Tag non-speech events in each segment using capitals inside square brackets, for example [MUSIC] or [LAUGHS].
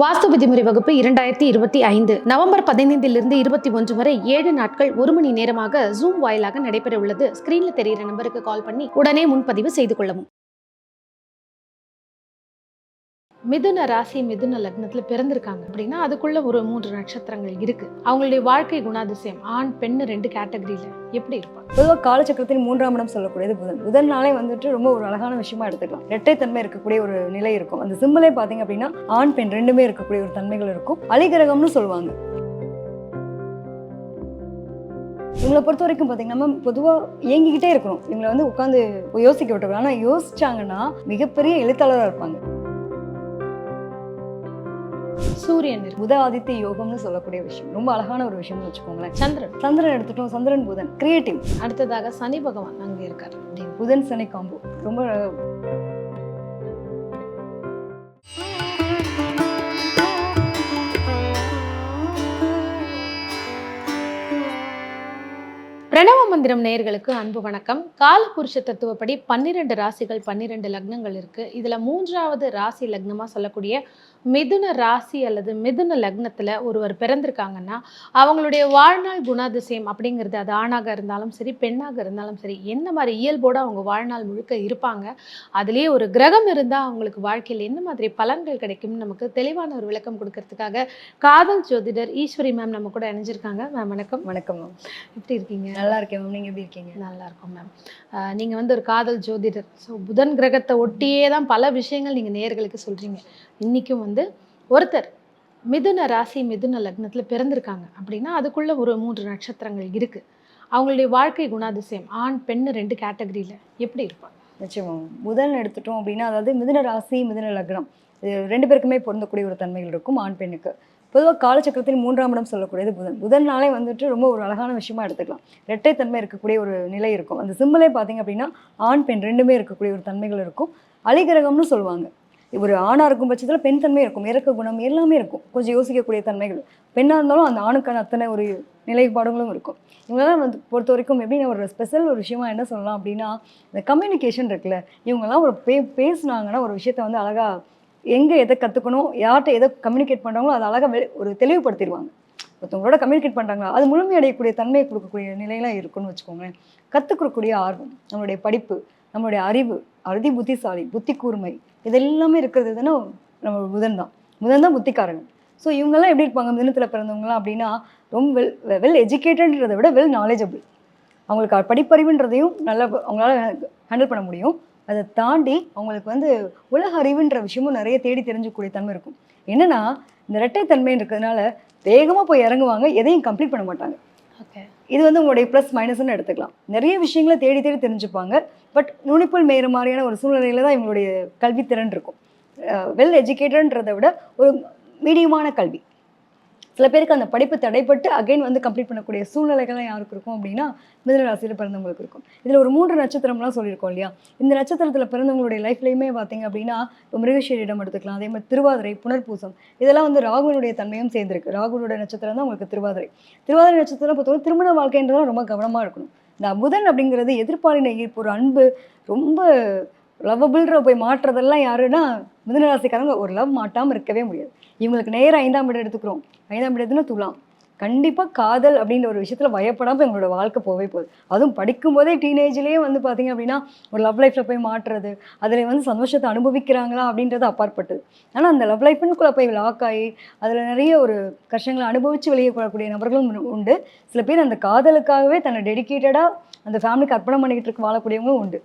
வாஸ்து விதிமுறை வகுப்பு இரண்டாயிரத்தி இருபத்தி ஐந்து நவம்பர் பதினைந்திலிருந்து இருபத்தி ஒன்று வரை ஏழு நாட்கள் ஒரு மணி நேரமாக ஜூம் வாயிலாக நடைபெற உள்ளது ஸ்கிரீன்ல தெரிகிற நம்பருக்கு கால் பண்ணி உடனே முன்பதிவு செய்து கொள்ளவும். மிதுன ராசி மிதுன லக்னத்துல பிறந்திருக்காங்க. அப்படின்னா அதுக்குள்ள ஒரு மூன்று நட்சத்திரங்கள் இருக்கு. அவங்களுடைய வாழ்க்கை குணாதிசயம் ஆண் பெண் ரெண்டு கேட்டகரியில எப்படி இருப்பாங்க? பொதுவாக காலச்சக்கரத்தின் மூன்றாம் இடம் சொல்லக்கூடியது புதன். புதன்னாலே வந்துட்டு ரொம்ப ஒரு அழகான விஷயமா எடுத்துக்கலாம். இரட்டைத்தன்மை இருக்கக்கூடிய ஒரு நிலை இருக்கும். அந்த சிம்பிளே பார்த்தீங்க அப்படின்னா ஆண் பெண் ரெண்டுமே இருக்கக்கூடிய ஒரு தன்மைகள் இருக்கும். அலிகிரகம்னு சொல்லுவாங்க. இவங்களை பொறுத்த வரைக்கும் பார்த்தீங்கன்னா நம்ம பொதுவாக இயங்கிக்கிட்டே இருக்கணும். இவங்களை வந்து உட்காந்து யோசிக்க விட்டுருவோம் ஆனால் யோசிச்சாங்கன்னா மிகப்பெரிய எழுத்தாளராக இருப்பாங்க. சூரியன் ஆதித்ய யோகம்னு சொல்லக்கூடிய விஷயம். ரொம்ப அழகான ஒரு விஷயம்னு வச்சுக்கோங்களேன். சந்திரன். சந்திரன் எடுத்துட்டோம். சந்திரன் புதன். கிரியேட்டிவ் அடுத்ததாக சனி பகவான் அங்க இருக்காரு. புதன் சனி காம்போ ரொம்ப பிரணவ மந்திரம் நேயர்களுக்கு அன்பு வணக்கம். காலபுருஷ தத்துவப்படி பன்னிரெண்டு ராசிகள் பன்னிரெண்டு லக்னங்கள் இருக்கு. இதுல மூன்றாவது ராசி லக்னமா சொல்லக்கூடிய மிதுன ராசி அல்லது மிதுன லக்னத்துல ஒருவர் பிறந்திருக்காங்கன்னா அவங்களுடைய வாழ்நாள் குணாதிசயம் அப்படிங்கிறது அது ஆணாக இருந்தாலும் சரி பெண்ணாக இருந்தாலும் சரி என்ன மாதிரி இயல்போட அவங்க வாழ்நாள் முழுக்க இருப்பாங்க அதுலேயே ஒரு கிரகம் இருந்தால் அவங்களுக்கு வாழ்க்கையில் என்ன மாதிரி பலன்கள் கிடைக்கும்னு நமக்கு தெளிவான ஒரு விளக்கம் கொடுக்கறதுக்காக காதல் ஜோதிடர் ஈஸ்வரி மேம் நம்ம கூட இணைஞ்சிருக்காங்க. மேம் வணக்கம். வணக்கம் மேம் எப்படி இருக்கீங்க? நல்லா இருக்கேன் மேம் நீங்க எப்படி இருக்கீங்க? நல்லா இருக்கும் மேம் நீங்கள் வந்து ஒரு காதல் ஜோதிடர். ஸோ புதன் கிரகத்தை ஒட்டியே தான் பல விஷயங்கள் நீங்கள் நேயர்களுக்கு சொல்கிறீங்க இன்றைக்கும் வந்து ஒருத்தர் மிதுன ராசி மிதுன லக்னத்தில் பிறந்திருக்காங்க அப்படின்னா அதுக்குள்ளே ஒரு மூன்று நட்சத்திரங்கள் இருக்குது அவங்களுடைய வாழ்க்கை குணாதிசயம் ஆண் பெண் ரெண்டு கேட்டகரியில் எப்படி இருப்பாங்க? நிச்சயமாக முதல் எடுத்துட்டோம் அப்படின்னா அதாவது மிதுன ராசி மிதுன லக்னம். இது ரெண்டு பேருக்குமே பொருந்தக்கூடிய ஒரு தன்மைகள் இருக்கும் ஆண் பெண்ணுக்கு. பொதுவாக காலச்சக்கரத்தில் மூன்றாம் இடம் சொல்லக்கூடியது புதன். புதன்னாலே வந்துட்டு ரொம்ப ஒரு அழகான விஷயமா எடுத்துக்கலாம். இரட்டைத்தன்மை இருக்கக்கூடிய ஒரு நிலை இருக்கும். அந்த சிம்மலே பார்த்தீங்க அப்படின்னா ஆண் பெண் ரெண்டுமே இருக்கக்கூடிய ஒரு தன்மைகள் இருக்கும். அலிகிரகம்னு சொல்லுவாங்க. ஒரு ஆணாக இருக்கும் பட்சத்தில் பெண் தன்மை இருக்கும். இறக்க குணம் எல்லாமே இருக்கும். கொஞ்சம் யோசிக்கக்கூடிய தன்மைகள். பெண்ணாக இருந்தாலும் அந்த ஆணுக்கான அத்தனை ஒரு நிலைப்பாடுகளும் இருக்கும். இவங்கெல்லாம் வந்து பொறுத்த வரைக்கும் எப்படி ஒரு ஸ்பெஷல் ஒரு விஷயமா என்ன சொல்லலாம் அப்படின்னா இந்த கம்யூனிகேஷன் இருக்குல்ல. இவங்கெல்லாம் ஒரு பே பேசுனாங்கன்னா ஒரு விஷயத்த வந்து அழகாக எங்கே எதை கற்றுக்கணும் யார்கிட்ட எதை கம்யூனிகேட் பண்ணுறாங்களோ அதை அழகாக ஒரு தெளிவுபடுத்திடுவாங்க. ஒருத்தவங்களோட கம்யூனிகேட் பண்ணுறாங்களா அது முழுமையடையக்கூடிய தன்மையை கொடுக்கக்கூடிய நிலையெல்லாம் இருக்குன்னு வச்சுக்கோங்களேன். கற்றுக்கக்கூடிய ஆர்வம் நம்மளுடைய படிப்பு நம்மளுடைய அறிவு அறுதி புத்திசாலி புத்தி கூர்மை இதெல்லாமே இருக்கிறது எதுனா நம்ம புதன் தான். புதன் தான் புத்திக்காரங்க ஸோ இவங்கெல்லாம் எப்படி இருப்பாங்க? மிதனத்தில் பிறந்தவங்கலாம் அப்படின்னா ரொம்ப வெல் வெல் எஜுகேட்டட்ன்றதை விட வெல் நாலேஜபிள் அவங்களுக்கு படிப்பறிவுன்றதையும் நல்லா அவங்களால ஹேண்டில் பண்ண முடியும். அதை தாண்டி அவங்களுக்கு வந்து உலக அறிவுன்ற விஷயமும் நிறைய தேடி தெரிஞ்சுக்கூடிய தன்மை இருக்கும். என்னன்னா இந்த இரட்டைத்தன்மை இருக்கிறதுனால வேகமாக போய் இறங்குவாங்க எதையும் கம்ப்ளீட் பண்ண மாட்டாங்க. ஓகே இது வந்து உங்களுடைய ப்ளஸ் மைனஸ்னு எடுத்துக்கலாம். நிறைய விஷயங்களை தேடி தேடி தெரிஞ்சுப்பாங்க. பட் நுனிப்புல் மேயிற மாதிரியான ஒரு சூழ்நிலையில தான் இவங்களுடைய கல்வித்திறன் இருக்கும். வெல் எஜுகேட்டட்ன்றதை விட ஒரு மீடியமான கல்வி. சில பேருக்கு அந்த படிப்பு தடைப்பட்டு அகைன் வந்து கம்ப்ளீட் பண்ணக்கூடிய சூழ்நிலைகள்லாம் யாருக்கு இருக்கும் அப்படின்னா மிதனராசியில் பிறந்தவங்களுக்கு இருக்கும். இதில் ஒரு மூன்று நட்சத்திரம்லாம் சொல்லியிருக்கோம் இல்லையா? இந்த நட்சத்திரத்தில் பிறந்தவங்களுடைய லைஃப்லையுமே பார்த்தீங்க அப்படின்னா இப்போ மிருகஷீரிடம் எடுத்துக்கலாம். அதே மாதிரி திருவாதிரை புனர்பூசம் இதெல்லாம் வந்து ராகுவினுடைய தன்மையும் சேர்ந்துருக்கு. ராகுனுடைய நட்சத்திரம் தான் உங்களுக்கு திருவாதிரை. திருவாதிரை நட்சத்திரம் பொறுத்தவரை திருமண வாழ்க்கைன்றதுலாம் ரொம்ப கவனமாக இருக்கணும். இந்த புதன் அப்படிங்கிறது எதிர்பாலின ஈர்ப்பு ஒரு அன்பு ரொம்ப லவ்வபிள்ற போய் மாற்றுறதெல்லாம் யாருன்னா மிதனராசிக்காரங்க. ஒரு லவ் மாட்டாமல் இருக்கவே முடியாது. இவங்களுக்கு நேரம் ஐந்தாம் இடம் எடுத்துக்கிறோம். ஐந்தாம் இடத்துனா துலாம். கண்டிப்பாக காதல் அப்படின்ற ஒரு விஷயத்தில் பயப்படாமல் எங்களோட வாழ்க்கை போவே போகுது. அதுவும் படிக்கும்போதே டீனேஜ்லேயே வந்து பார்த்தீங்க அப்படின்னா ஒரு லவ் லைஃப்பில் போய் மாட்டுறது அதில் வந்து சந்தோஷத்தை அனுபவிக்கிறாங்களா அப்படின்றது அப்பாற்பட்டது. ஆனால் அந்த லவ் லைஃப்னுக்குள்ளே போய் லாக் ஆகி அதில் நிறைய ஒரு கஷ்டங்களை அனுபவித்து வெளியே கொள்ளக்கூடிய நபர்களும் உண்டு- உண்டு. சில பேர் அந்த காதலுக்காகவே தன்னை டெடிக்கேட்டடாக அந்த ஃபேமிலிக்கு அர்ப்பணம் பண்ணிக்கிட்டு இருக்க வாழக்கூடியவங்களும் உண்டு.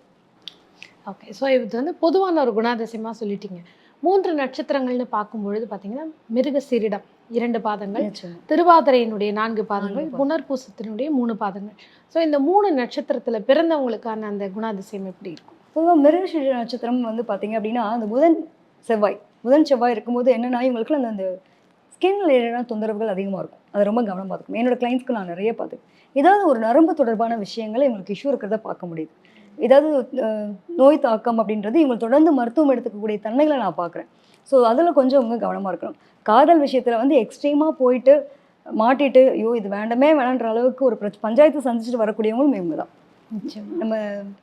ஓகே ஸோ இது வந்து பொதுவான ஒரு குணாதிசயமாக சொல்லிட்டீங்க. மூன்று நட்சத்திரங்கள்னு பார்க்கும்பொழுது பார்த்தீங்கன்னா மிருக சீரிடம் இரண்டு பாதங்கள். திருவாதிரையினுடைய நான்கு பாதங்கள். புனர்பூசத்தினுடைய மூணு பாதங்கள். ஸோ இந்த மூணு நட்சத்திரத்துல பிறந்தவங்களுக்கான அந்த குணாதிசயம் எப்படி இருக்கும்? பொதுவாக மிருகஷீர நட்சத்திரம் வந்து பார்த்தீங்க அப்படின்னா அந்த புதன் செவ்வாய். புதன் செவ்வாய் இருக்கும்போது என்னன்னா இவங்களுக்கு அந்த அந்த ஸ்கின் ரிலேட்டடான தொந்தரவுகள் அதிகமாக இருக்கும். அதை ரொம்ப கவனம் பார்த்துக்கணும். என்னோட கிளைண்ட்ஸ்க்கு நான் நிறைய பார்த்துருக்கேன் ஏதாவது ஒரு நரம்பு தொடர்பான விஷயங்களை இவங்களுக்கு இஷ்யூ இருக்கிறத பார்க்க முடியுது. ஏதாவது நோய் தாக்கம் அப்படின்றது இவங்க தொடர்ந்து மருத்துவம் எடுத்துக்கக்கூடிய தன்மைகளை நான் பார்க்குறேன். ஸோ அதில் கொஞ்சம் அவங்க கவனமாக இருக்கணும். காதல் விஷயத்தில் வந்து எக்ஸ்ட்ரீமாக போயிட்டு மாட்டிட்டு ஐயோ இது வேண்டமே வேணான்ற அளவுக்கு ஒரு பஞ்சாயத்து சந்திச்சுட்டு வரக்கூடியவங்களும் இவங்க தான். நம்ம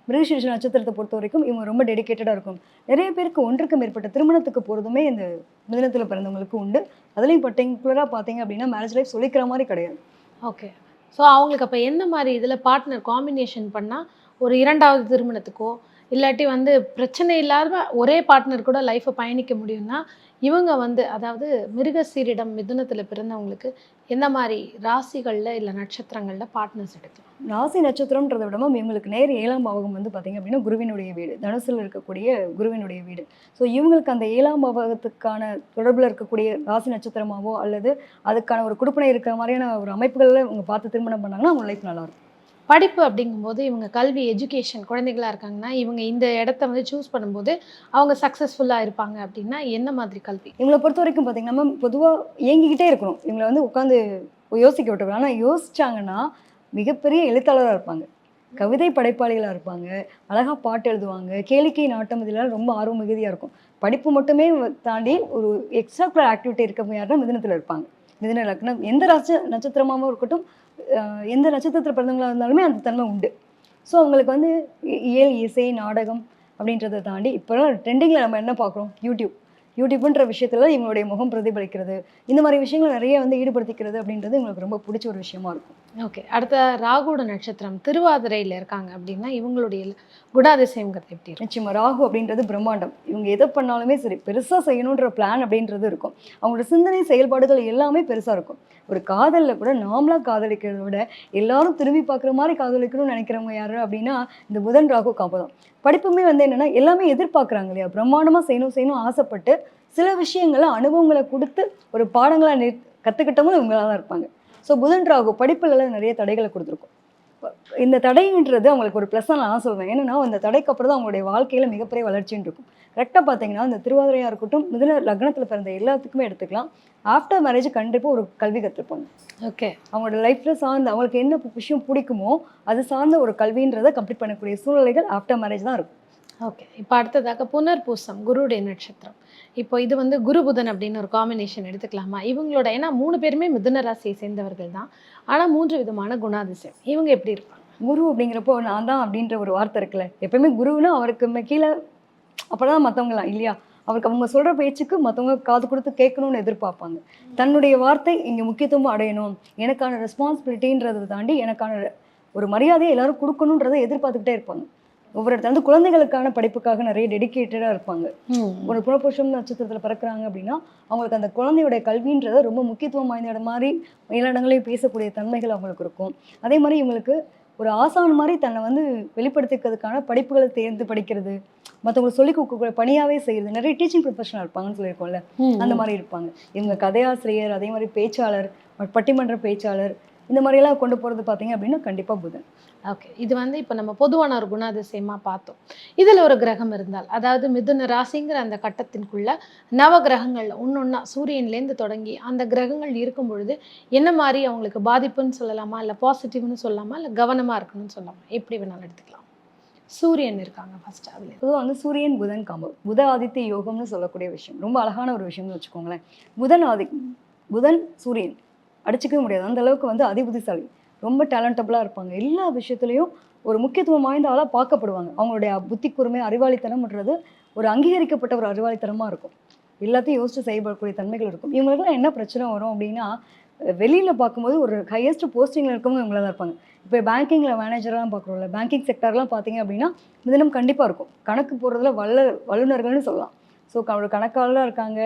மிருகசீரிஷ நட்சத்திரத்தை பொறுத்த வரைக்கும் இவங்க ரொம்ப டெடிகேட்டடாக இருக்கும். நிறைய பேருக்கு ஒன்றுக்கு மேற்பட்ட திருமணத்துக்கு போகிறதுமே இந்த மிதனத்தில் பிறந்தவங்களுக்கு உண்டு. அதுலேயும் பர்டிகுலராக பார்த்தீங்க அப்படின்னா மேரேஜ் லைஃப் சொல்லிக்கிற மாதிரி கிடையாது. ஓகே ஸோ அவங்களுக்கு அப்போ எந்த மாதிரி இதில் பார்ட்னர் காம்பினேஷன் பண்ணால் ஒரு இரண்டாவது திருமணத்துக்கோ இல்லாட்டி வந்து பிரச்சனை இல்லாத ஒரே பார்ட்னர் கூட லைஃப்பை பயணிக்க முடியும்னா இவங்க வந்து அதாவது மிருகசீரிடம் மிதுனத்தில் பிறந்தவங்களுக்கு எந்த மாதிரி ராசிகளில் இல்லை நட்சத்திரங்களில் பார்ட்னர்ஸ் எடுக்கலாம்? ராசி நட்சத்திரம்ன்றதை விடமும் இவங்களுக்கு நேர் ஏழாம் பாவகம் வந்து பார்த்தீங்க அப்படின்னா குருவினுடைய வீடு தனுசில் இருக்கக்கூடிய குருவினுடைய வீடு. ஸோ இவங்களுக்கு அந்த ஏழாம் பாவகத்துக்கான தொடர்பில் இருக்கக்கூடிய ராசி நட்சத்திரமாவோ அல்லது அதுக்கான ஒரு குடுப்பனை இருக்கிற மாதிரியான ஒரு அமைப்புகளில் இவங்க பார்த்து திருமணம் பண்ணாங்கன்னா அவங்க லைஃப் நல்லாயிருக்கும் படிப்பு அப்படிங்கும்போது இவங்க கல்வி எஜுகேஷன் குழந்தைகளாக இருக்காங்கன்னா இவங்க இந்த இடத்த வந்து சூஸ் பண்ணும்போது அவங்க சக்ஸஸ்ஃபுல்லாக இருப்பாங்க அப்படின்னா என்ன மாதிரி கல்வி? இவங்களை பொறுத்த வரைக்கும் பார்த்தீங்கன்னா மேம் பொதுவாக இயங்கிக்கிட்டே இருக்கணும். இவங்களை வந்து உட்காந்து யோசிக்க விட்டுருக்கணும் ஆனால் யோசிச்சாங்கன்னா மிகப்பெரிய எழுத்தாளராக இருப்பாங்க. கவிதை படைப்பாளிகளாக இருப்பாங்க. அழகாக பாட்டு எழுதுவாங்க. கேளிக்கை நாட்டம் இதெல்லாம் ரொம்ப ஆர்வம் மிகுதியாக இருக்கும். படிப்பு மட்டுமே தாண்டி ஒரு எக்ஸ்ட்ரா குலர் ஆக்டிவிட்டி இருக்கவங்க யாருன்னா மிதனத்தில் இருப்பாங்க. மிதன லக்னம் எந்த நட்ச நட்சத்திரமாகவும் இருக்கட்டும் எந்த நட்சத்திரத்தில் பிறந்தவங்களாக இருந்தாலுமே அந்த தன்மை உண்டு. ஸோ அவங்களுக்கு வந்து இயல் இசை நாடகம் அப்படின்றத தாண்டி இப்போலாம் ட்ரெண்டிங்கில் நம்ம என்ன பார்க்குறோம்? யூடியூப் யூடியூப்ன்ற விஷயத்துல இவங்களுடைய முகம் பிரதிபலிக்கிறது. இந்த மாதிரி விஷயங்கள் நிறைய வந்து ஈடுபடுத்திக்கிறது அப்படின்றது எங்களுக்கு ரொம்ப பிடிச்ச ஒரு விஷயமா இருக்கும். ஓகே அடுத்த ராகுட நட்சத்திரம் திருவாதிரையில் இருக்காங்க அப்படின்னா இவங்களுடைய குடாதிசயங்கிறது எப்படி இருக்கும்? ராகு அப்படின்றது பிரம்மாண்டம். இவங்க எதை பண்ணாலுமே சரி பெருசாக செய்யணுன்ற பிளான் அப்படின்றது இருக்கும். அவங்களோட சிந்தனை செயல்பாடுகள் எல்லாமே பெருசாக இருக்கும். ஒரு காதலில் கூட நாமளாக காதலிக்கிறத விட எல்லாரும் திரும்பி பார்க்குற மாதிரி காதலிக்கணும்னு நினைக்கிறவங்க யார் அப்படின்னா இந்த புதன் ராகு காப்பதம் படிப்புமே வந்து என்னென்னா எல்லாமே எதிர்பார்க்குறாங்க இல்லையா? பிரம்மாண்டமாக செய்யணும் செய்யணும் ஆசைப்பட்டு சில விஷயங்களை அனுபவங்களை கொடுத்து ஒரு பாடங்களை நி கற்றுக்கிட்டவங்களும் இவங்களாக தான் இருப்பாங்க. ஸோ புதன் ராகு படிப்புல நிறைய தடைகளை கொடுத்துருக்கும். இந்த தடைன்றது அவங்களுக்கு ஒரு ப்ளஸ் நான் சொல்வேன். ஏன்னா இந்த தடைக்கு அப்புறம் தான் அவங்களுடைய வாழ்க்கையில மிகப்பெரிய வளர்ச்சின்னு இருக்கும். கரெக்டாக பார்த்தீங்கன்னா இந்த திருவாதிரையாக இருக்கட்டும் மிதுன லக்னத்தில் பிறந்த எல்லாத்துக்குமே எடுத்துக்கலாம். ஆஃப்டர் மேரேஜ் கண்டிப்பாக ஒரு கல்வி கற்றுப்பாங்க ஓகே அவங்களோட லைஃப்பில் சார்ந்த அவங்களுக்கு என்ன விஷயம் பிடிக்குமோ அது சார்ந்த ஒரு கல்வின்றதை கம்ப்ளீட் பண்ணக்கூடிய சூழ்நிலைகள் ஆஃப்டர் மேரேஜ் தான் இருக்கும். ஓகே இப்போ அடுத்ததாக புனர்பூசம் குருவுடைய நட்சத்திரம். இப்போ இது வந்து குரு புதன் அப்படின்னு ஒரு காம்பினேஷன் எடுத்துக்கலாமா? இவங்களோட ஏன்னா மூணு பேருமே மிதுன ராசியை சேர்ந்தவர்கள் தான். ஆனால் மூன்று விதமான குணாதிசயம். இவங்க எப்படி இருப்பாங்க? குரு அப்படிங்கிறப்போ நான் தான் அப்படின்ற ஒரு வார்த்தை இருக்குல்ல. எப்பயுமே குருன்னா அவருக்கு கீழே அப்போதான் மற்றவங்களாம் இல்லையா? அவருக்கு அவங்க சொல்கிற பேச்சுக்கு மற்றவங்க காது கொடுத்து கேட்கணும்னு எதிர்பார்ப்பாங்க. தன்னுடைய வார்த்தை இங்கே முக்கியத்துவம் அடையணும். எனக்கான ரெஸ்பான்சிபிலிட்டின்றதை தாண்டி எனக்கான ஒரு மரியாதையை எல்லாரும் கொடுக்கணுன்றதை எதிர்பார்த்துக்கிட்டே இருப்பாங்க. ஒவ்வொரு இடத்துல வந்து குழந்தைகளுக்கான படிப்புக்காக நிறைய டெடிகேட்டடாக இருப்பாங்க. ஒரு புனர்புஷம் நட்சத்திரத்தில் பிறக்கிறாங்க அப்படின்னா அவங்களுக்கு அந்த குழந்தையோட கல்வின்றத ரொம்ப முக்கியத்துவம் வாய்ந்த இடம் மாதிரி எல்லா இடங்களையும் பேசக்கூடிய தன்மைகள் அவங்களுக்கு இருக்கும். அதே மாதிரி இவங்களுக்கு ஒரு ஆசான் மாதிரி தன்னை வந்து வெளிப்படுத்திக்கிறதுக்கான படிப்புகளை தேர்ந்து படிக்கிறது மற்றவங்களுக்கு சொல்லிக் கொடுக்கக்கூடிய பணியாவே செய்யுது நிறைய டீச்சிங் ப்ரொஃபஷனல் இருப்பாங்கன்னு சொல்லியிருக்கோம்ல. அந்த மாதிரி இருப்பாங்க. இவங்க கதையாசிரியர் அதே மாதிரி பேச்சாளர் பட்டிமன்ற பேச்சாளர் இந்த மாதிரியெல்லாம் கொண்டு போகிறது பார்த்தீங்க அப்படின்னா கண்டிப்பாக புதன். ஓகே இது வந்து இப்போ நம்ம பொதுவான ஒரு குணாதிசயமா பார்த்தோம். இதில் ஒரு கிரகம் இருந்தால் அதாவது மிதுன ராசிங்கிற அந்த கட்டத்திற்குள்ள நவ கிரகங்கள் ஒன்னொன்னா சூரியன்லேருந்து தொடங்கி அந்த கிரகங்கள் இருக்கும் பொழுது என்ன மாதிரி அவங்களுக்கு பாதிப்புன்னு சொல்லலாமா? இல்லை பாசிட்டிவ்னு சொல்லலாமா? இல்லை கவனமாக இருக்கணும்னு சொல்லலாமா? எப்படி வேணாலும் எடுத்துக்கலாம். சூரியன் இருக்காங்க ஃபர்ஸ்ட் அதில். பொதுவாக வந்து சூரியன் புதன் காம்போ. புத ஆதித்ய யோகம்னு சொல்லக்கூடிய விஷயம். ரொம்ப அழகான ஒரு விஷயம்னு வச்சுக்கோங்களேன். புதன் ஆதி புதன் சூரியன். அடிச்சிக்கவே முடியாது. அந்த அளவுக்கு வந்து அதிபுத்திசாலி ரொம்ப டேலண்டபுளாக இருப்பாங்க. எல்லா விஷயத்துலையும் ஒரு முக்கியத்துவம் வாய்ந்த ஆளாக பார்க்கப்படுவாங்க. அவங்களுடைய புத்தி கூர்மை அறிவாளித்தனம்ன்றது ஒரு அங்கீகரிக்கப்பட்ட ஒரு அறிவாளித்தனமாக இருக்கும். எல்லாத்தையும் யோசித்து செயல்படக்கூடிய தன்மைகள் இருக்கும். இவங்களுக்குலாம் என்ன பிரச்சனை வரும் அப்படின்னா வெளியில் பார்க்கும்போது ஒரு ஹையஸ்ட் போஸ்டிங்கில் இருக்கவங்க இவங்கள தான் இருப்பாங்க. இப்போ பேங்கிங்கில் மேனேஜராக பார்க்குறோம்ல. பேங்கிங் செக்டர்லாம் பார்த்தீங்க அப்படின்னா மிதனம் கண்டிப்பாக இருக்கும். கணக்கு போடுறதுல வல்ல வல்லுநர்கள்னு சொல்லலாம். ஸோ ஒரு கணக்காளராக இருக்காங்க.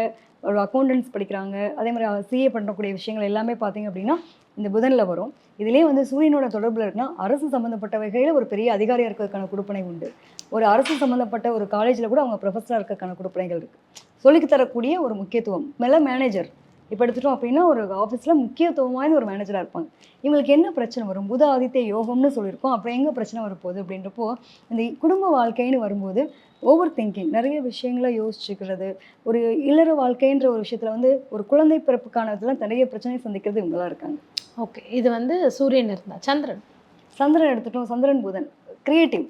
ஒரு அக்கௌண்டன்ஸ் படிக்கிறாங்க. அதே மாதிரி சிஏ பண்ணக்கூடிய விஷயங்கள் எல்லாமே பார்த்தீங்க அப்படின்னா இந்த புதனில் வரும். இதுலேயே வந்து சூரியனோட தொடர்பில் இருக்குன்னா அரசு சம்மந்தப்பட்ட வகையில் ஒரு பெரிய அதிகாரியாக இருக்கிறதுக்கான கொடுப்பனை உண்டு. ஒரு அரசு சம்மந்தப்பட்ட ஒரு காலேஜில் கூட அவங்க ப்ரொஃபஸராக இருக்கிறதுக்கான கொடுப்பனைகள் இருக்குது சொல்லித் தரக்கூடிய ஒரு முக்கியத்துவம். மேலே மேனேஜர் இப்போ எடுத்துட்டோம் அப்படின்னா ஒரு ஆஃபீஸில் முக்கியத்துவமான ஒரு மேனேஜராக இருப்பாங்க. இவங்களுக்கு என்ன பிரச்சனை வரும்? புத ஆதித்ய யோகம்னு சொல்லியிருக்கோம். அப்புறம் எங்கே பிரச்சனை வரப்போகுது அப்படின்றப்போ இந்த குடும்ப வாழ்க்கைன்னு வரும்போது ஓவர் திங்கிங் நிறைய விஷயங்களை யோசிச்சுக்கிறது ஒரு இல்லற வாழ்க்கைன்ற ஒரு விஷயத்தில் வந்து ஒரு குழந்தை பிறப்புக்கான இதெல்லாம் நிறைய பிரச்சனை சந்திக்கிறது இவங்களாம் இருக்காங்க. ஓகே இது வந்து சூரியன் இருந்தா சந்திரன்? சந்திரன் எடுத்துட்டோம் சந்திரன் புதன். கிரியேட்டிவ்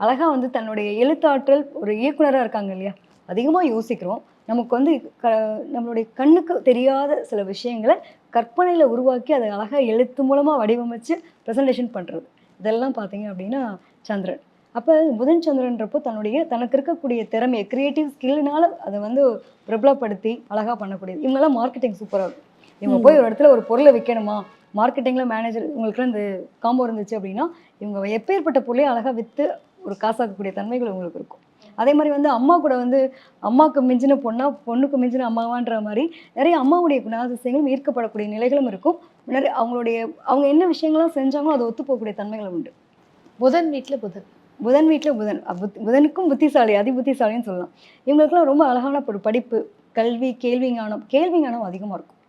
அழகாக வந்து தன்னுடைய எழுத்தாற்றல் ஒரு இயக்குனராக இருக்காங்க இல்லையா? அதிகமாக யோசிக்கிறோம். நமக்கு வந்து க நம்மளுடைய கண்ணுக்கு தெரியாத சில விஷயங்களை கற்பனையில் உருவாக்கி அதை அழகாக எழுத்து மூலமாக வடிவமைச்சு ப்ரெசன்டேஷன் பண்ணுறது இதெல்லாம் பார்த்தீங்க அப்படின்னா சந்திரன். அப்போ புதன் சந்திரன்றப்போ தன்னுடைய தனக்கு இருக்கக்கூடிய திறமையை கிரியேட்டிவ் ஸ்கில்னால அதை வந்து பிரபலப்படுத்தி அழகாக பண்ணக்கூடியது. இவங்கெல்லாம் மார்க்கெட்டிங் சூப்பராக இருக்கும். இவங்க போய் ஒரு இடத்துல ஒரு பொருளை விற்கணுமா மார்க்கெட்டிங்கில் மேனேஜர் உங்களுக்குலாம் இந்த காம்போ இருந்துச்சு அப்படின்னா இவங்க எப்பேற்பட்ட பொருளையும் அழகாக விற்று ஒரு காசாக்கக்கூடிய தன்மைகள் உங்களுக்கு இருக்கும். அதே மாதிரி வந்து அம்மா கூட வந்து அம்மாவுக்கு மிஞ்சின பொண்ணா பொண்ணுக்கு மிஞ்சின அம்மாவான்ற மாதிரி நிறைய அம்மாவுடைய குணாதிசயங்களும் ஈர்க்கப்படக்கூடிய நிலைகளும் இருக்கும். நிறைய அவங்களுடைய அவங்க என்ன விஷயங்கள்லாம் செஞ்சாங்களோ அதை ஒத்து போகக்கூடிய தன்மைகளும் உண்டு. புதன் வீட்ல புதன். புதன் வீட்டில் புதன் புத்- புதனுக்கும் புத்திசாலி அதி புத்திசாலின்னு சொல்லலாம். இவங்களுக்குலாம் ரொம்ப அழகான ஒரு படிப்பு கல்வி கேள்வி ஞானம் கேள்வி ஞானம் அதிகமாக இருக்கும்.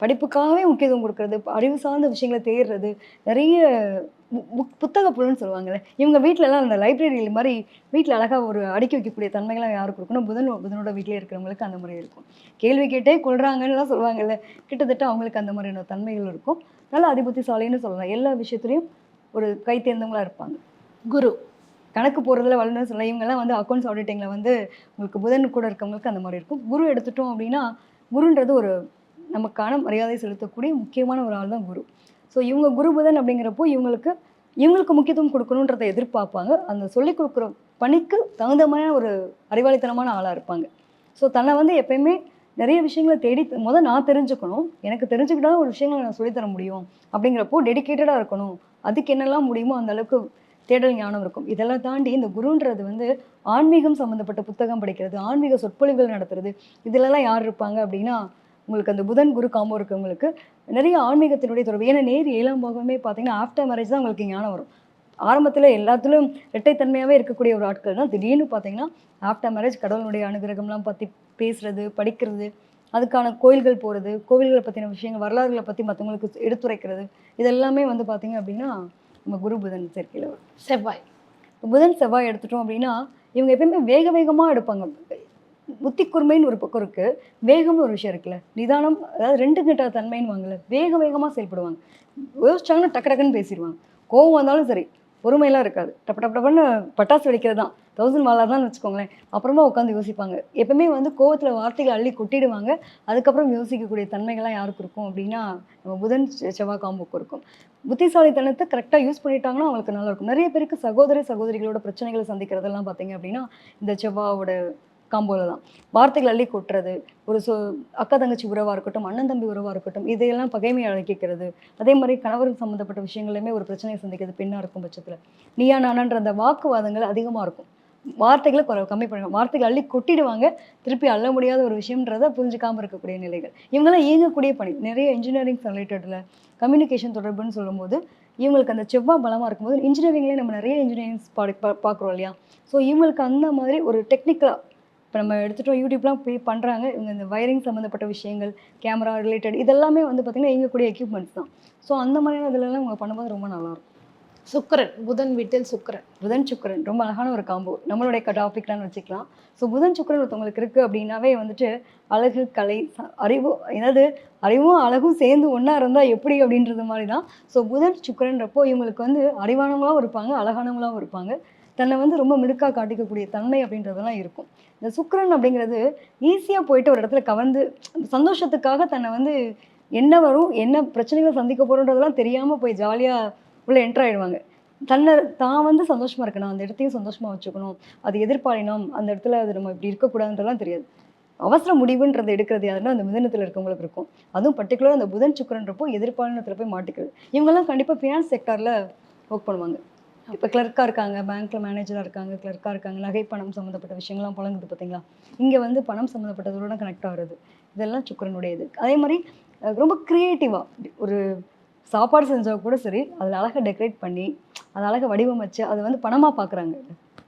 படிப்புக்காகவே முக்கியத்துவம் கொடுக்கறது அறிவு சார்ந்த விஷயங்களை தேடுறது நிறைய புத்தக புலன்னு சொல்லுவாங்கல்ல இவங்க வீட்டிலலாம் அந்த லைப்ரரியில் மாதிரி வீட்டில் அழகாக ஒரு அடுக்கி வைக்கக்கூடிய தன்மைகள்லாம் யாருக்கு இருக்குன்னா புதன் புதனோட வீட்டிலே இருக்கிறவங்களுக்கு அந்த மாதிரி இருக்கும். கேள்வி கேட்டே கொள்றாங்கன்னுலாம் சொல்லுவாங்கல்ல கிட்டத்தட்ட அவங்களுக்கு அந்த மாதிரியான தன்மைகள் இருக்கும். நல்ல அதிபுத்திசாலின்னு சொல்லலாம். எல்லா விஷயத்துலையும் ஒரு கை இருப்பாங்க. குரு கணக்கு போகிறதுல வல்லுநர் சொல்ல இவங்கெல்லாம் வந்து அக்கௌண்ட்ஸ் ஆடிட்டிங்கில் வந்து உங்களுக்கு புதன் கூட இருக்கவங்களுக்கு அந்த மாதிரி இருக்கும். குரு எடுத்துட்டோம் அப்படின்னா குருன்றது ஒரு நமக்கான மரியாதை செலுத்தக்கூடிய முக்கியமான ஒரு ஆள் தான் குரு. ஸோ இவங்க குரு புதன் அப்படிங்கிறப்போ இவங்களுக்கு இவங்களுக்கு முக்கியத்துவம் கொடுக்கணுன்றதை எதிர்பார்ப்பாங்க. அந்த சொல்லிக் கொடுக்குற பணிக்கு தகுந்த மாதிரியான ஒரு அறிவாளித்தனமான ஆளாக இருப்பாங்க. ஸோ தன்னை வந்து எப்பயுமே நிறைய விஷயங்களை தேடி முதல் நான் தெரிஞ்சுக்கணும். எனக்கு தெரிஞ்சுக்கிட்டா ஒரு விஷயங்களை நான் சொல்லித்தர முடியும் அப்படிங்கிறப்போ டெடிகேட்டடாக இருக்கணும். அதுக்கு என்னெல்லாம் முடியுமோ அந்த அளவுக்கு தேடல் ஞானம் இருக்கும். இதெல்லாம் தாண்டி இந்த குருன்றது வந்து ஆன்மீகம் சம்மந்தப்பட்ட புத்தகம் படிக்கிறது ஆன்மீக சொற்பொழிவுகள் நடத்துறது இதிலெல்லாம் யார் இருப்பாங்க அப்படின்னா உங்களுக்கு அந்த புதன் குரு காம்போ இருக்கவங்களுக்கு நிறைய ஆன்மீகத்தினுடைய தொடர்பு. ஏன்னா நேர் ஏழாம் பாகமே பார்த்தீங்கன்னா ஆஃப்டர் மேரேஜ் தான் உங்களுக்கு ஞானம் வரும். ஆரம்பத்தில் எல்லாத்துலேயும் இரட்டைத்தன்மையாகவே இருக்கக்கூடிய ஒரு ஆட்கள் தான். திடீர்னு பார்த்தீங்கன்னா ஆஃப்டர் மேரேஜ் கடவுளுடைய அனுகிரகம்லாம் பற்றி பேசுறது படிக்கிறது அதுக்கான கோயில்கள் போகிறது கோவில்களை பற்றின விஷயங்கள் வரலாறுகளை பற்றி மற்றவங்களுக்கு எடுத்துரைக்கிறது இதெல்லாமே வந்து பார்த்தீங்க அப்படின்னா நம்ம குரு புதன் சேர்க்கையில் செவ்வாய். புதன் செவ்வாய் எடுத்துட்டோம் அப்படின்னா இவங்க எப்பயுமே வேக வேகமாக எடுப்பாங்க. புத்தி கூர்மைன்னு ஒரு பக்கம் இருக்கு. வேகம்னு ஒரு விஷயம் இருக்குல்ல. நிதானம் அதாவது ரெண்டு கிட்ட தன்மைன்னு வாங்கல. வேக வேகமாக செயல்படுவாங்க. யோசிச்சாங்கன்னா டக்கு டக்குன்னு பேசிடுவாங்க. கோவம் வந்தாலும் சரி பொறுமையெல்லாம் இருக்காது. டப்பு டப்பு டப்புன்னு பட்டாசு வெடிக்கிறது தான். தௌசண்ட் மாலா தான் வச்சுக்கோங்களேன். அப்புறமா உட்காந்து யோசிப்பாங்க. எப்பவுமே வந்து கோவத்தில் வார்த்தைகள் அள்ளி கொட்டிடுவாங்க. அதுக்கப்புறம் யோசிக்கக்கூடிய தன்மைகள்லாம் யாருக்கு இருக்கும் அப்படின்னா நம்ம புதன் செ- செவ்வாய் காம்புக்கு இருக்கும். புத்திசாலித்தனத்தை கரெக்டாக யூஸ் பண்ணிட்டாங்கன்னா அவங்களுக்கு நல்லா இருக்கும். நிறைய பேருக்கு சகோதர சகோதரிகளோட பிரச்சனைகளை சந்திக்கிறதெல்லாம் பார்த்தீங்க அப்படின்னா இந்த செவ்வாவோட காம்போவில் தான் வார்த்தைகள் அள்ளி கொட்டுறது ஒரு சொ அக்கா தங்கச்சி உறவாக இருக்கட்டும் அண்ணன் தம்பி உறவாக இருக்கட்டும் இதையெல்லாம் பகைமை அழைக்கிறது. அதே மாதிரி கணவர் சம்மந்தப்பட்ட விஷயங்களையுமே ஒரு பிரச்சனையை சந்திக்கிறது பெண்ணாக இருக்கும் பட்சத்தில். நீயா நானான்ற அந்த வாக்குவாதங்கள் அதிகமாக இருக்கும். வார்த்தைகளை குறை கம்மி பண்ணுவாங்க வார்த்தைகள் அள்ளி கொட்டிடுவாங்க. திருப்பி அள்ள முடியாத ஒரு விஷயம்ன்றத புரிஞ்சுக்காமல் இருக்கக்கூடிய நிலைகள். இவங்கெல்லாம் இயங்கக்கூடிய பணி. நிறைய இன்ஜினியரிங் ரிலேட்டடில் கம்யூனிகேஷன் தொடர்புன்னு சொல்லும்போது இவங்களுக்கு அந்த செவ்வாய் பலமாக இருக்கும்போது இன்ஜினியரிங்லேயே நம்ம நிறைய இன்ஜினியரிங்ஸ் பாடி பா பார்க்குறோம் இல்லையா? ஸோ இவங்களுக்கு அந்த மாதிரி ஒரு டெக்னிக்கலாக இப்போ நம்ம எடுத்துட்டோம் யூடியூப்லாம் போய் பண்ணுறாங்க. இவங்க இந்த வயரிங் சம்மந்தப்பட்ட விஷயங்கள் கேமரா ரிலேட்டட் இதெல்லாமே வந்து பார்த்திங்கன்னா இயங்கக்கூடிய எக்யூப்மெண்ட்ஸ் தான். ஸோ அந்த மாதிரியான இதுலலாம் இவங்க பண்ணும்போது ரொம்ப நல்லாயிருக்கும். சுக்கிரன் புதன் வீட்டில் சுக்கிரன். புதன் சுக்கிரன் ரொம்ப அழகான ஒரு காம்போ நம்மளுடைய டாபிக்லாம் வச்சுக்கலாம். ஸோ புதன் சுக்கிரன் ஒருத்தவங்களுக்கு இருக்குது அப்படின்னாவே வந்துட்டு அழகு கலை ச- அறிவு ஏதாவது அறிவும் அழகும் சேர்ந்து ஒன்றா இருந்தால் எப்படி அப்படின்றது மாதிரி தான். ஸோ புதன் சுக்கிரன்றப்போ இவங்களுக்கு வந்து அறிவானவங்களாகவும் இருப்பாங்க அழகானவங்களாகவும் இருப்பாங்க. தன்னை வந்து ரொம்ப மிடுக்காக காட்டிக்கக்கூடிய தன்மை அப்படின்றதெல்லாம் இருக்கும். இந்த சுக்கரன் அப்படிங்கிறது ஈஸியாக போயிட்டு ஒரு இடத்துல கவர்ந்து சந்தோஷத்துக்காக தன்னை வந்து என்ன வரும் என்ன பிரச்சனைகள் சந்திக்க போகிறோன்றதெல்லாம் தெரியாமல் போய் ஜாலியாக உள்ளே என்டர் ஆகிடுவாங்க தன்னை தான் வந்து சந்தோஷமாக இருக்கணும் அந்த இடத்தையும் சந்தோஷமாக வச்சுக்கணும். அது எதிர்பாலினம் அந்த இடத்துல அது நம்ம இப்படி இருக்கக்கூடாதுன்றலாம் தெரியாது. அவசர முடிவுன்றதை எடுக்கிறது யாருன்னா அந்த மிதனத்தில் இருக்கவங்களுக்கு இருக்கும். அதுவும் பர்டிகுலராக அந்த புதன் சுக்கரன்றப்போ எதிர்பாலினத்தில் போய் மாட்டிக்கிறது. இவங்கெல்லாம் கண்டிப்பாக ஃபினான்ஸ் செக்டாரில் ஒர்க் பண்ணுவாங்க. இப்போ கிளர்க்காக இருக்காங்க பேங்க்கில் மேனேஜராக இருக்காங்க கிளர்க்காக இருக்காங்க நகை பணம் சம்மந்தப்பட்ட விஷயங்கள்லாம் புழங்குது பார்த்தீங்களா இங்கே வந்து பணம் சம்மந்தப்பட்டதோட கனெக்ட் ஆகிறது. இதெல்லாம் சுக்கரனுடையது. அதே மாதிரி ரொம்ப க்ரியேட்டிவாக ஒரு சாப்பாடு செஞ்சால் கூட சரி அதில் அழகாக டெக்கரேட் பண்ணி அதை அழகாக வடிவமைச்சு அதை வந்து பணமாக பார்க்குறாங்க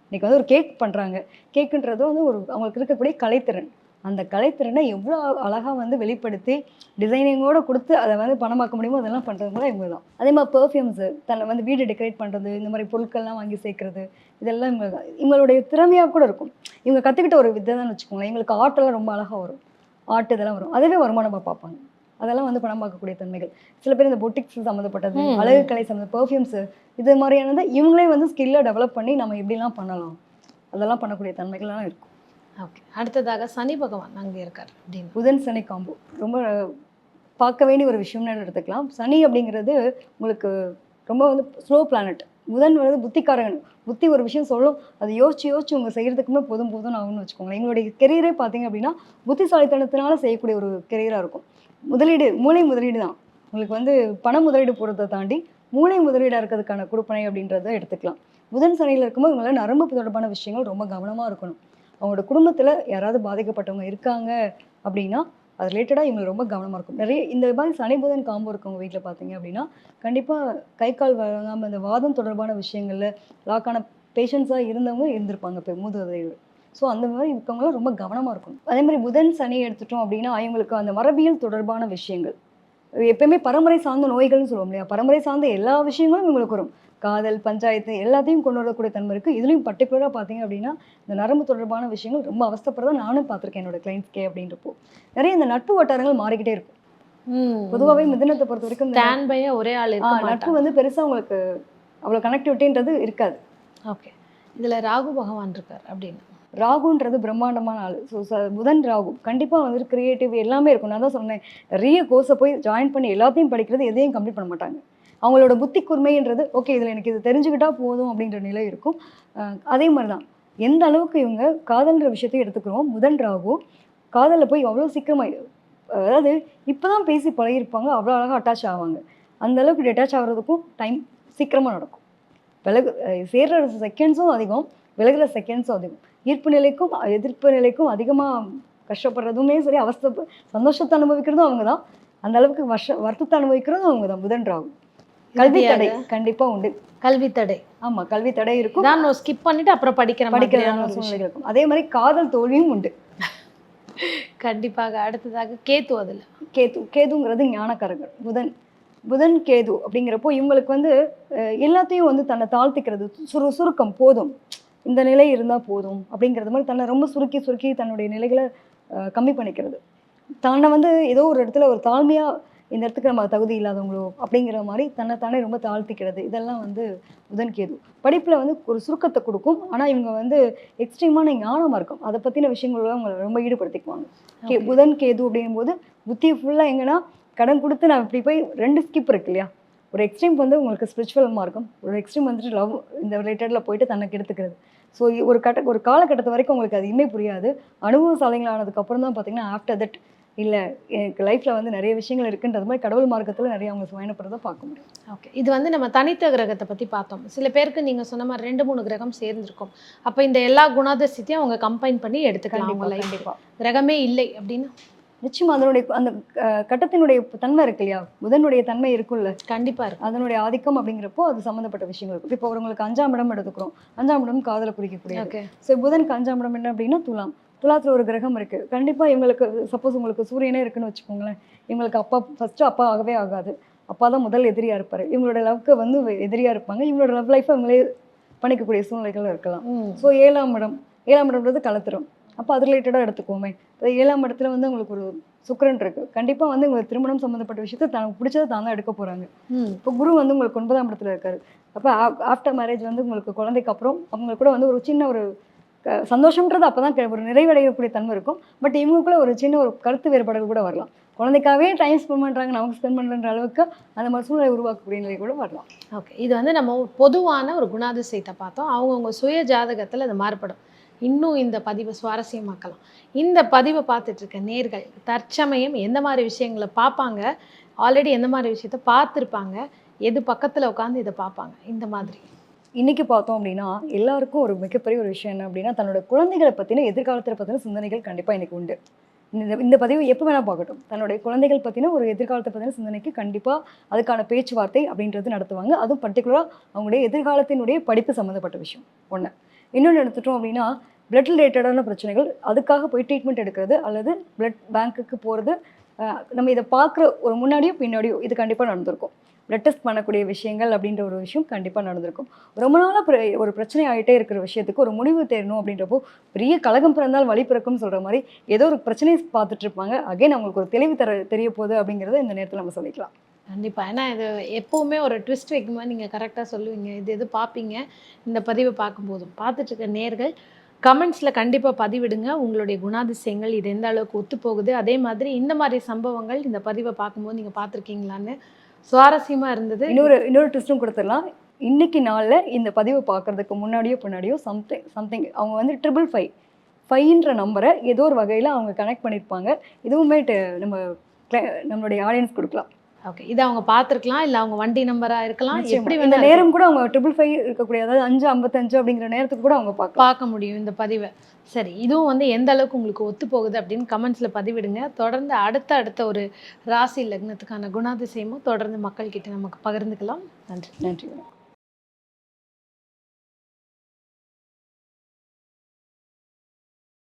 இன்றைக்கி வந்து ஒரு கேக் பண்ணுறாங்க கேக்குன்றது வந்து ஒரு அவங்களுக்கு இருக்கக்கூடிய கலைத்திறன். அந்த கலைத்திறனை எவ்வளோ அழகாக வந்து வெளிப்படுத்தி டிசைனிங்கோட கொடுத்து அதை வந்து பணமாக்க முடியுமோ அதெல்லாம் பண்ணுறது கூட இவங்க தான். அதே மாதிரி பெர்ஃப்யூம்ஸு தன்னை வந்து வீடு டெக்கரேட் பண்ணுறது இந்த மாதிரி பொருட்கள்லாம் வாங்கி சேர்க்கறது இதெல்லாம் இவங்க தான். இவங்களுடைய திறமையாக கூட இருக்கும். இவங்க கற்றுக்கிட்ட ஒரு வித்தை தான் வச்சுக்கோங்களேன். இவங்களுக்கு ஆர்ட்டெல்லாம் ரொம்ப அழகாக வரும். ஆர்ட் இதெல்லாம் வரும். அதுவே வருமானமாக பார்ப்பாங்க. அதெல்லாம் வந்து பணம் பார்க்கக்கூடிய தன்மைகள். சில பேர் இந்த பொட்டிக்ஸ் சம்மந்தப்பட்டது. அழகு கலை சம்மந்த பெர்ஃப்யூம்ஸு இது மாதிரியானதை இவங்களே வந்து ஸ்கில்லை டெவலப் பண்ணி நம்ம எப்படிலாம் பண்ணலாம். அதெல்லாம் பண்ணக்கூடிய தன்மைகள்லாம் இருக்கும். ஓகே அடுத்ததாக சனி பகவான் அங்கே இருக்கார். அப்படின்னு. புதன் சனி காம்போ ரொம்ப பார்க்க வேண்டிய ஒரு விஷயம்னு எடுத்துக்கலாம். சனி அப்படிங்கிறது உங்களுக்கு ரொம்ப வந்து ஸ்லோ பிளானட் புதன் வந்து புத்திக்காரகன். புத்தி ஒரு விஷயம் சொல்லும். அதை யோசிச்சு யோசிச்சு உங்க செய்யறதுக்குமே போதும் போதும் ஆகும்னு வச்சுக்கோங்களேன். எங்களுடைய கெரியரே பார்த்தீங்க அப்படின்னா புத்திசாலித்தனத்தினால செய்யக்கூடிய ஒரு கெரியராக இருக்கும். முதலீடு மூளை முதலீடு தான். உங்களுக்கு வந்து பண முதலீடு போகிறத தாண்டி மூளை முதலீடாக இருக்கிறதுக்கான கொடுப்பனை அப்படின்றத எடுத்துக்கலாம். புதன் சனியில் இருக்கும்போது உங்களால் நரம்பு தொடர்பான விஷயங்கள் ரொம்ப கவனமாக இருக்கணும். அவங்களோட குடும்பத்தில் யாராவது பாதிக்கப்பட்டவங்க இருக்காங்க அப்படின்னா அது ரிலேட்டடாக இவங்க ரொம்ப கவனமாக இருக்கும். நிறைய இந்த மாதிரி சனிபுதன் காம்போ இருக்கவங்க வீட்டில் பார்த்தீங்க அப்படின்னா கண்டிப்பாக கை கால் வழங்காமல் இந்த வாதம் தொடர்பான விஷயங்களில் லாக்கான பேஷண்ட்ஸாக இருந்தவங்க இருந்திருப்பாங்க இப்போ மூதுதைகள் ஸோ அந்த மாதிரி இருக்கவங்களாம் ரொம்ப கவனமாக இருக்கும் அதே மாதிரி புதன் சனி எடுத்துட்டோம் அப்படின்னா அவங்களுக்கு அந்த மரபியல் தொடர்பான விஷயங்கள். எப்பயுமே பரம்பரை சார்ந்த நோய்கள்னு சொல்லுவோம் இல்லையா? பரம்பரை சார்ந்த எல்லா விஷயங்களும் இவங்களுக்கு வரும். காதல் பஞ்சாயத்து எல்லாத்தையும் கொண்டு வரக்கூடிய தன்மை இருக்குது இதுலேயும் பர்டிகுலராக பார்த்தீங்க அப்படின்னா இந்த நரம்பு தொடர்பான விஷயங்கள் ரொம்ப அவஸ்தப்படுறதா நானும் பார்த்துருக்கேன் என்னோட கிளைண்ட்ஸ்க்கே அப்படின்றப்போ. நிறைய இந்த நட்பு வட்டாரங்கள் மாறிக்கிட்டே இருக்கும். பொதுவாகவே மிதனத்தை பொறுத்த வரைக்கும் ஸ்டாண்ட் பையா ஒரே ஆள் நட்பு வந்து பெருசாக உங்களுக்கு அவ்வளோ கனெக்டிவிட்டின்றது இருக்காது. ஓகே இதுல ராகு பகவான் இருக்கார் அப்படின்னு. ராகுன்றது பிரம்மாண்டமான ஆள். ஸோ புதன் ராகு. கண்டிப்பாக வந்துட்டு கிரியேட்டிவ் எல்லாமே இருக்கும். நான் தான் சொன்னேன். நிறைய கோர்ஸை போய் ஜாயின் பண்ணி எல்லாத்தையும் படிக்கிறது எதையும் கம்ப்ளீட் பண்ண மாட்டாங்க. அவங்களோட புத்தி கூர்மைன்றது ஓகே இதில் எனக்கு இது தெரிஞ்சுக்கிட்டா போதும் அப்படின்ற நிலை இருக்கும். அதே மாதிரி தான் எந்த அளவுக்கு இவங்க காதல்ன்ற விஷயத்தை எடுத்துக்கிறோம். முதன் ராகு காதலில் போய் அவ்வளோ சீக்கிரமாக அதாவது இப்போ தான் பேசி பழகிருப்பாங்க அவ்வளோ அழகாக அட்டாச் ஆவாங்க. அந்த அளவுக்கு டெட்டாச் ஆகிறதுக்கும் டைம் சீக்கிரமாக நடக்கும். விலகு அஹ் சேர்ற செகண்ட்ஸும் அதிகம் விலகிற செகண்ட்ஸும் அதிகம். ஈர்ப்பு நிலைக்கும் எதிர்ப்பு நிலைக்கும் அதிகமாக கஷ்டப்படுறதுமே சரி அவஸ்தை சந்தோஷத்தை அனுபவிக்கிறதும் அவங்க தான் அந்த அளவுக்கு வருஷ வருத்தத்தை அனுபவிக்கிறதும் அவங்க தான் புதன் ராகும் கல்வி தடை கண்டிப்பா உண்டு. கல்வி தடை. ஆமா கல்வி தடை இருக்கும். தான் ஸ்கிப் பண்ணிட்டு அப்புறம் படிக்கிற படிக்கிறதான சூழ்நிலை இருக்கும். அதே மாதிரி காதல் தோல்வியும் உண்டு. [LAUGHS] கண்டிப்பாக. அடுத்ததாக கேத்து அதுல. கேது கேதுங்கிறது ஞானக்காரர்கள் புதன். புதன் கேது அப்படிங்கிறப்போ இவங்களுக்கு வந்து எல்லாத்தையும் வந்து தன்னை தாழ்த்திக்கிறது. சுரு சுருக்கம் போதும். இந்த நிலை இருந்தால் போதும் அப்படிங்கிறது மாதிரி தன்னை ரொம்ப சுருக்கி சுருக்கி தன்னுடைய நிலைகளை கம்மி பண்ணிக்கிறது. தன்னை வந்து ஏதோ ஒரு இடத்துல ஒரு தாழ்மையாக இந்த இடத்துக்கு நம்ம தகுதி இல்லாதவங்களோ அப்படிங்கிற மாதிரி தன்னை தானே ரொம்ப தாழ்த்திக்கிறது. இதெல்லாம் வந்து புதன் கேது. படிப்பில் வந்து ஒரு சுருக்கத்தை கொடுக்கும். ஆனால் இவங்க வந்து எக்ஸ்ட்ரீமான ஞானமாக இருக்கும். அதை பற்றின விஷயங்கள அவங்க ரொம்ப ஈடுபடுத்திக்குவாங்க. கே. புதன் கேது அப்படிங்கும்போது புத்தி ஃபுல்லாக எங்கன்னா கடன் கொடுத்து நான் இப்படி போய் ரெண்டு ஸ்கிப் இருக்கு இல்லையா? ஒரு எக்ஸ்ட்ரீம் வந்து உங்களுக்கு ஸ்பிரிச்சுவல் மார்க்கம் ஒரு எக்ஸ்ட்ரீம் வந்துட்டு லவ் இந்த ரிலேட்டடில் போயிட்டு தன்னை கெடுத்துக்கிறது. ஸோ ஒரு கட்ட ஒரு காலகட்டத்து வரைக்கும் உங்களுக்கு அது இனிமே புரியாது. அனுபவசாலைகள் ஆனதுக்கப்புறம் தான் பார்த்தீங்கன்னா ஆஃப்டர் தட் இல்லை எனக்கு லைஃப்பில் வந்து நிறைய விஷயங்கள் இருக்குன்றது மாதிரி கடவுள் மார்க்கத்தில் நிறைய அவங்க பயணப்படுறதை பார்க்க முடியும். ஓகே இது வந்து நம்ம தனித்த கிரகத்தை பத்தி பார்த்தோம். சில பேருக்கு நீங்க சொன்ன மாதிரி ரெண்டு மூணு கிரகம் சேர்ந்திருக்கும். அப்ப இந்த எல்லா குணாதிசயத்தையும் அவங்க கம்பைன் பண்ணி எடுத்துக்கலாம் அவங்க லைஃப் கிரகமே இல்லை அப்படின்னு? நிச்சயமா அதனுடைய அந்த கட்டத்தினுடைய தன்மை இருக்கு இல்லையா? புதனுடைய தன்மை இருக்குல்ல கண்டிப்பா இருக்கும் அதனுடைய ஆதிக்கம் அப்படிங்கிறப்போ அது சம்மந்தப்பட்ட விஷயங்கள் இருக்கும் இப்போ உங்களுக்கு அஞ்சாம் இடம் எடுத்துக்கிறோம். அஞ்சாம் இடம் காதலை குறிக்கக்கூடியது. ஓகே ஸோ புதனுக்கு அஞ்சாம் இடம் என்ன அப்படின்னா துலாம். துலாத்துல ஒரு கிரகம் இருக்கு. கண்டிப்பா இவங்களுக்கு சப்போஸ் உங்களுக்கு சூரியனே இருக்குன்னு வச்சுக்கோங்களேன். இவங்களுக்கு அப்பா ஃபர்ஸ்ட் அப்பா ஆகவே ஆகாது. அப்பா தான் முதல் எதிரியா இருப்பாரு. இவங்களோட லவ்க்கு வந்து எதிரியா இருப்பாங்க. இவங்களோட லவ் லைஃப்பை அவங்களே பண்ணிக்கக்கூடிய சூழ்நிலைகள் இருக்கலாம். ஸோ ஏழாம் இடம். ஏழாம் இடம்ன்றது கலத்திரம். அப்போ அது ரிலேட்டடாக எடுத்துக்கோமே. ஏழாம் இடத்துல வந்து உங்களுக்கு ஒரு சுக்கிரன் இருக்கு. கண்டிப்பா வந்து உங்களுக்கு திருமணம் சம்மந்தப்பட்ட விஷயத்த தனக்கு பிடிச்சதை தான் தான் எடுக்க போறாங்க. இப்போ குரு வந்து உங்களுக்கு ஒன்பதாம் இடத்துல இருக்காரு. அப்போ ஆஃப்டர் மேரேஜ் வந்து உங்களுக்கு குழந்தைக்கு அப்புறம் அவங்க கூட வந்து ஒரு சின்ன ஒரு சந்தோஷம்ன்றது அப்போ தான் ஒரு நிறைவடையக்கூடிய தன்மை இருக்கும். பட் இவங்களுக்குள்ள ஒரு சின்ன ஒரு கருத்து வேறுபாடுகள் கூட வரலாம். குழந்தைக்காகவே டைம் ஸ்பெண்ட் பண்ணுறாங்க நமக்கு ஸ்பெண்ட் பண்ணுற அளவுக்கு அந்த மாதிரி சூழ்நிலை உருவாக்கக்கூடிய நிலை கூட வரலாம். ஓகே இது வந்து நம்ம பொதுவான ஒரு குணாதிசயத்தை பார்த்தோம். அவங்கவுங்க சுய ஜாதகத்தில் அது மாறுபடும். இன்னும் இந்த பதிவை சுவாரஸ்யமாக்கலாம். இந்த பதிவை பார்த்துட்டு இருக்க நேர்கள் தற்சமயம் எந்த மாதிரி விஷயங்களை பார்ப்பாங்க? ஆல்ரெடி எந்த மாதிரி விஷயத்த பார்த்துருப்பாங்க? எது பக்கத்தில் உட்காந்து இதை பார்ப்பாங்க? இந்த மாதிரி. இன்றைக்கி பார்த்தோம் அப்படின்னா எல்லாருக்கும் ஒரு மிகப்பெரிய ஒரு விஷயம் என்ன அப்படின்னா தன்னோட குழந்தைகளை பற்றின எதிர்காலத்தில் பற்றின சிந்தனைகள் கண்டிப்பாக இன்றைக்கி உண்டு. இந்த இந்த பதிவு எப்போ வேணால் பார்க்கட்டும். தன்னுடைய குழந்தைகள் பற்றின ஒரு எதிர்காலத்தை பற்றின சிந்தனைக்கு கண்டிப்பாக அதுக்கான பேச்சுவார்த்தை அப்படின்றது நடத்துவாங்க. அதுவும் பர்டிகுலராக அவங்களுடைய எதிர்காலத்தினுடைய படிப்பு சம்மந்தப்பட்ட விஷயம். ஒன்று இன்னொன்று எடுத்துட்டோம் அப்படின்னா பிளட் ரிலேட்டடான பிரச்சனைகள் அதுக்காக போய் ட்ரீட்மெண்ட் எடுக்கிறது அல்லது பிளட் பேங்க்குக்கு போகிறது நம்ம இதை பார்க்குற ஒரு முன்னாடியோ பின்னாடியோ இது கண்டிப்பாக நடந்திருக்கும். பிளட் டெஸ்ட் பண்ணக்கூடிய விஷயங்கள் அப்படின்ற ஒரு விஷயம் கண்டிப்பாக நடந்திருக்கும். ரொம்ப நாளாக பிர ஒரு பிரச்சனை ஆகிட்டே இருக்கிற விஷயத்துக்கு ஒரு முடிவு தேரணும் அப்படின்றப்போ பெரிய கலகம் பிறந்தால் வழி பிறக்கும்னு சொல்கிற மாதிரி ஏதோ ஒரு பிரச்சனையை பார்த்துட்டு இருப்பாங்க. அகைன் அவங்களுக்கு ஒரு தெளிவு தர தெரிய போகுது அப்படிங்கிறத இந்த நேரத்தில் நம்ம சொல்லிக்கலாம். கண்டிப்பாக ஏன்னா இது எப்போவுமே ஒரு ட்விஸ்ட் வைக்கும்போது நீங்கள் கரெக்டாக சொல்லுவீங்க. இது எது பார்ப்பீங்க? இந்த பதிவை பார்க்கும்போதும். பார்த்துட்டு இருக்க நேர்கள் கமெண்ட்ஸில் கண்டிப்பாக பதிவிடுங்க. உங்களுடைய குணாதிசயங்கள் இது எந்த அளவுக்கு ஒத்து போகுது அதே மாதிரி இந்த மாதிரி சம்பவங்கள் இந்த பதிவை பார்க்கும்போது நீங்கள் பார்த்துருக்கீங்களான்னு சுவாரஸ்யமாக இருந்தது. இன்னொரு இன்னொரு ட்விஸ்ட்டும் கொடுத்துடலாம். இன்னைக்கு நாளில் இந்த பதிவை பார்க்கறதுக்கு முன்னாடியோ பின்னாடியோ சம்திங் சம்திங் அவங்க வந்து ட்ரிபிள் ஃபைவ் ஃபைன்ற நம்பரை ஏதோ ஒரு வகையில் அவங்க கனெக்ட் பண்ணியிருப்பாங்க இதுவுமே நம்ம நம்மளுடைய ஆடியன்ஸ் கொடுக்கலாம். ஓகே இதை அவங்க பார்த்துருக்கலாம்? இல்ல அவங்க வண்டி நம்பரா இருக்கலாம். எப்படி இந்த நேரம் கூட அவங்க ட்ரிபிள் ஃபைவ் இருக்கக்கூடிய அதாவது அஞ்சு ஐம்பத்தஞ்சு அப்படிங்கிற நேரத்துக்கு கூட அவங்க பார்க்கலாம். பார்க்க முடியும் இந்த பதிவை. சரி இதுவும் வந்து எந்த அளவுக்கு உங்களுக்கு ஒத்து போகுது அப்படின்னு கமெண்ட்ஸ்ல பதிவிடுங்க. தொடர்ந்து அடுத்த அடுத்த ஒரு ராசி லக்னத்துக்கான குணாதிசயமும் தொடர்ந்து மக்கள்கிட்ட நமக்கு பகிர்ந்துக்கலாம். நன்றி. நன்றி.